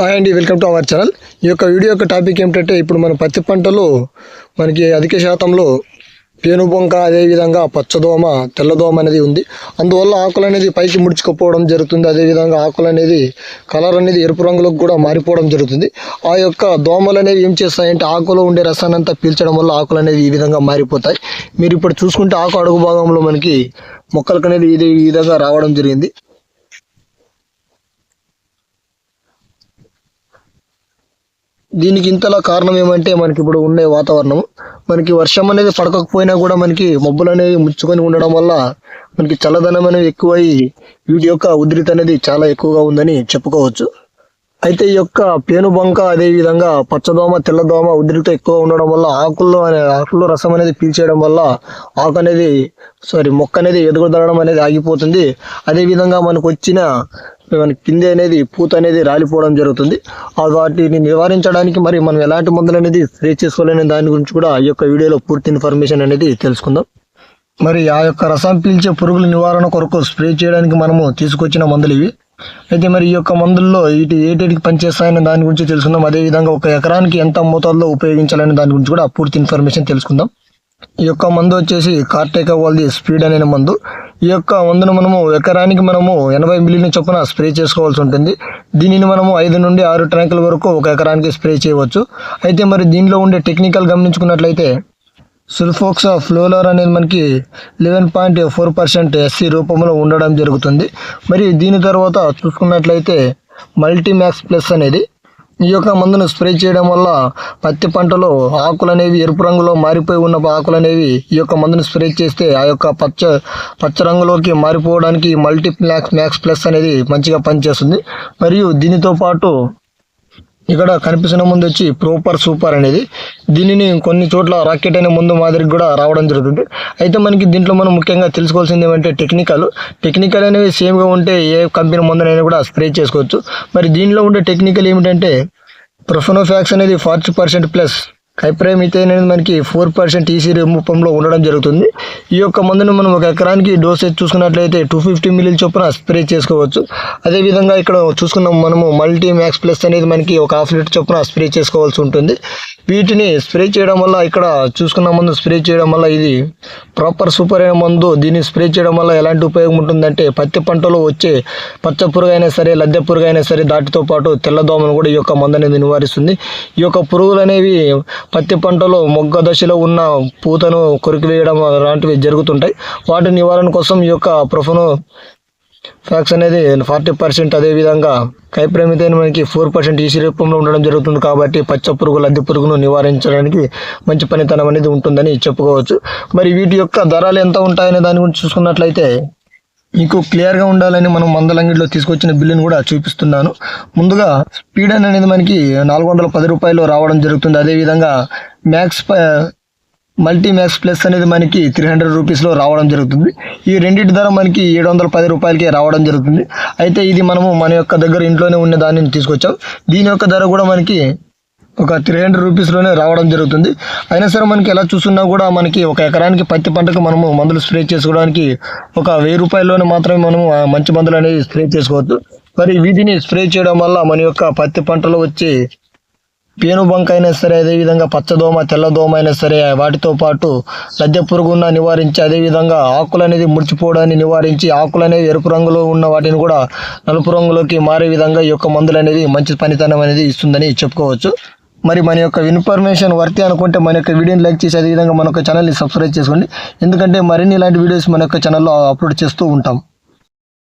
Hi అండి welcome to our channel. ఈ యొక్క వీడియో యొక్క టాపిక్ ఏమిటంటే ఇప్పుడు మన పత్తి పంటలో మనకి అధిక శాతంలో పేనుబొంక అదేవిధంగా పచ్చదోమ తెల్లదోమ అనేది ఉంది. అందువల్ల ఆకులు అనేది పైకి ముడుచుకుపోవడం జరుగుతుంది. అదేవిధంగా ఆకులు అనేది కలర్ అనేది ఎరుపు రంగులోకి కూడా మారిపోవడం జరుగుతుంది. ఆ యొక్క దోమలు అనేవి ఏం చేస్తాయంటే ఆకులో ఉండే రసాన్ని అంతా పీల్చడం వల్ల ఆకులు అనేవి ఈ విధంగా మారిపోతాయి. మీరు ఇప్పుడు చూసుకుంటే ఆకు అడుగు భాగంలో మనకి మొక్కలకు అనేది ఇది ఈ విధంగా రావడం జరిగింది. దీనికి ఇంతలా కారణం ఏమంటే మనకి ఇప్పుడు ఉండే వాతావరణం. మనకి వర్షం అనేది పడకపోయినా కూడా మనకి మబ్బులు అనేవి ముచ్చుకొని ఉండడం వల్ల మనకి చల్లదనం అనేది ఎక్కువై వీటి యొక్క ఉధృతి అనేది చాలా ఎక్కువగా ఉందని చెప్పుకోవచ్చు. అయితే ఈ యొక్క పేనుబంక అదేవిధంగా పచ్చదోమ తెల్లదోమ ఉధృతి ఎక్కువ ఉండడం వల్ల ఆకుల్లో అనే ఆకుల్లో రసం అనేది పీల్చేయడం వల్ల ఆకు అనేది సారీ మొక్క అనేది ఎదుగుదలడం అనేది ఆగిపోతుంది. అదేవిధంగా మనకు వచ్చిన కింద అనేది పూత అనేది రాలిపోవడం జరుగుతుంది. ఆ వాటిని నివారించడానికి మరి మనం ఎలాంటి మందులు అనేది స్ప్రే చేసుకోవాలనే దాని గురించి కూడా ఈ యొక్క వీడియోలో పూర్తి ఇన్ఫర్మేషన్ అనేది తెలుసుకుందాం. మరి ఆ యొక్క రసం పీల్చే పురుగుల నివారణ కొరకు స్ప్రే చేయడానికి మనము తీసుకొచ్చిన మందులు ఇవి. అయితే మరి ఈ యొక్క మందుల్లో ఇటు ఏటేటికి పనిచేస్తాయనే దాని గురించి తెలుసుకుందాం. అదేవిధంగా ఒక ఎకరానికి ఎంత మోతాదులో ఉపయోగించాలనే దాని గురించి కూడా పూర్తి ఇన్ఫర్మేషన్ తెలుసుకుందాం. ఈ యొక్క మందు వచ్చేసి కార్టేకా వాళ్ళది స్పీడ్ అనే మందు. ఈ యొక్క మందును మనము ఎకరానికి మనము ఎనభై మిలియన్ చొప్పున స్ప్రే చేసుకోవాల్సి ఉంటుంది. దీనిని మనము ఐదు నుండి ఆరు ట్యాంకుల వరకు ఒక ఎకరానికి స్ప్రే చేయవచ్చు. అయితే మరి దీనిలో ఉండే టెక్నికల్ గమనించుకున్నట్లయితే సుల్ఫోక్స్ ఫ్లోలర్ అనేది మనకి eleven point four percent SC రూపంలో ఉండడం జరుగుతుంది. మరి దీని తర్వాత చూసుకున్నట్లయితే మల్టీమ్యాక్స్ ప్లస్ అనేది ఈ యొక్క మందును స్ప్రే చేయడం వల్ల పత్తి పంటలో ఆకులు అనేవి ఎరుపు రంగులో మారిపోయి ఉన్న ఆకులు అనేవి ఈ యొక్క మందును స్ప్రే చేస్తే ఆ యొక్క పచ్చ పచ్చ రంగులోకి మారిపోవడానికి మల్టీప్లాక్స్ మ్యాక్స్ ప్లస్ అనేది మంచిగా పనిచేస్తుంది. మరియు దీనితో పాటు ఇక్కడ కనిపిస్తున్న ముందు వచ్చి ప్రోపర్ సూపర్ అనేది. దీనిని కొన్ని చోట్ల రాకెట్ అనే ముందు మాదిరికి కూడా రావడం జరుగుతుంది. అయితే మనకి దీంట్లో మనం ముఖ్యంగా తెలుసుకోవాల్సింది ఏమంటే టెక్నికల్ టెక్నికల్ అనేవి సేమ్గా ఉంటే ఏ కంపెనీ ముందునైనా కూడా స్ప్రే చేసుకోవచ్చు. మరి దీనిలో ఉండే టెక్నికల్ ఏమిటంటే ప్రొఫెనోఫాక్స్ అనేది ఫార్టీ పర్సెంట్ ప్లస్ హైప్రైమిథైన్ అనేది మనకి ఫోర్ పర్సెంట్ ఈసీ రూపంలో ఉండడం జరుగుతుంది. ఈ యొక్క మందును మనం ఒక ఎకరానికి డోసేజ్ చూసుకున్నట్లయితే టూ ఫిఫ్టీ మిల్లీ చొప్పున స్ప్రే చేసుకోవచ్చు. అదేవిధంగా ఇక్కడ చూసుకున్నాం మనము మల్టీ మ్యాక్స్ ప్లస్ అనేది మనకి ఒక హాఫ్ లీటర్ చొప్పున స్ప్రే చేసుకోవాల్సి ఉంటుంది. వీటిని స్ప్రే చేయడం వల్ల ఇక్కడ చూసుకున్న మందు స్ప్రే చేయడం వల్ల ఇది ప్రాపర్ సూపర్ అయిన మందు దీన్ని స్ప్రే చేయడం వల్ల ఎలాంటి ఉపయోగం ఉంటుందంటే పత్తి పంటలో వచ్చే పచ్చ పురుగు అయినా సరే లద్దె పురుగు అయినా సరే దాటితో పాటు తెల్లదోమను కూడా ఈ యొక్క మందు అనేది నివారిస్తుంది. ఈ యొక్క పురుగులు అనేవి పత్తి పంటలో మొగ్గ దశలో ఉన్న పూతను కొరికివేయడం లాంటివి జరుగుతుంటాయి. వాటి నివారణ కోసం ఈ యొక్క ప్రొఫను ఫ్యాక్స్ అనేది ఫార్టీ పర్సెంట్ అదేవిధంగా కైప్రమితైన మనకి ఫోర్ పర్సెంట్ ఈసీ రూపంలో ఉండడం జరుగుతుంది కాబట్టి పచ్చ పురుగు లద్దె పురుగును నివారించడానికి మంచి పనితనం అనేది ఉంటుందని చెప్పుకోవచ్చు. మరి వీటి యొక్క ధరలు ఎంత ఉంటాయనే దాని గురించి చూసుకున్నట్లయితే మీకు క్లియర్గా ఉండాలని మనం మందలంగిడిలో తీసుకొచ్చిన బిల్లును కూడా చూపిస్తున్నాను. ముందుగా స్పీడన్ అనేది మనకి నాలుగు వందల పది రూపాయలు రావడం జరుగుతుంది. అదేవిధంగా మ్యాక్స్ మల్టీమ్యాక్స్ ప్లస్ అనేది మనకి త్రీ హండ్రెడ్ రూపీస్లో రావడం జరుగుతుంది. ఈ రెండింటి ధర మనకి ఏడు వందల పది రూపాయలకే రావడం జరుగుతుంది. అయితే ఇది మనము మన యొక్క దగ్గర ఇంట్లోనే ఉన్న దానిని తీసుకొచ్చాం. దీని యొక్క ధర కూడా మనకి ఒక త్రీ హండ్రెడ్ రూపీస్లోనే రావడం జరుగుతుంది. అయినా సరే మనకి ఎలా చూస్తున్నా కూడా మనకి ఒక ఎకరానికి పత్తి పంటకు మనము మందులు స్ప్రే చేసుకోవడానికి ఒక వెయ్యి రూపాయల్లోనే మాత్రమే మనము మంచి మందులు అనేవి స్ప్రే చేసుకోవచ్చు. మరి వీటిని స్ప్రే చేయడం వల్ల మన యొక్క పత్తి పంటలో వచ్చే పేనుబంక అయినా సరే అదేవిధంగా పచ్చదోమ తెల్లదోమ అయినా సరే వాటితో పాటు లద్దె పురుగున్న నివారించి అదేవిధంగా ఆకులు అనేది ముడిచిపోవడాన్ని నివారించి ఆకులు అనేవి ఎరుపు రంగులో ఉన్న వాటిని కూడా నలుపు రంగులోకి మారే విధంగా ఈ యొక్క మందులు అనేది మంచి పనితనం అనేది ఇస్తుందని చెప్పుకోవచ్చు. మరి మన యొక్క ఇన్ఫర్మేషన్ వర్తి అనుకుంటే మన యొక్క వీడియోని లైక్ చేసి అదేవిధంగా మన యొక్క ఛానల్ని సబ్స్క్రైబ్ చేసుకోండి. ఎందుకంటే మరిన్ని ఇలాంటి వీడియోస్ మన యొక్క ఛానల్లో అప్లోడ్ చేస్తూ ఉంటాం.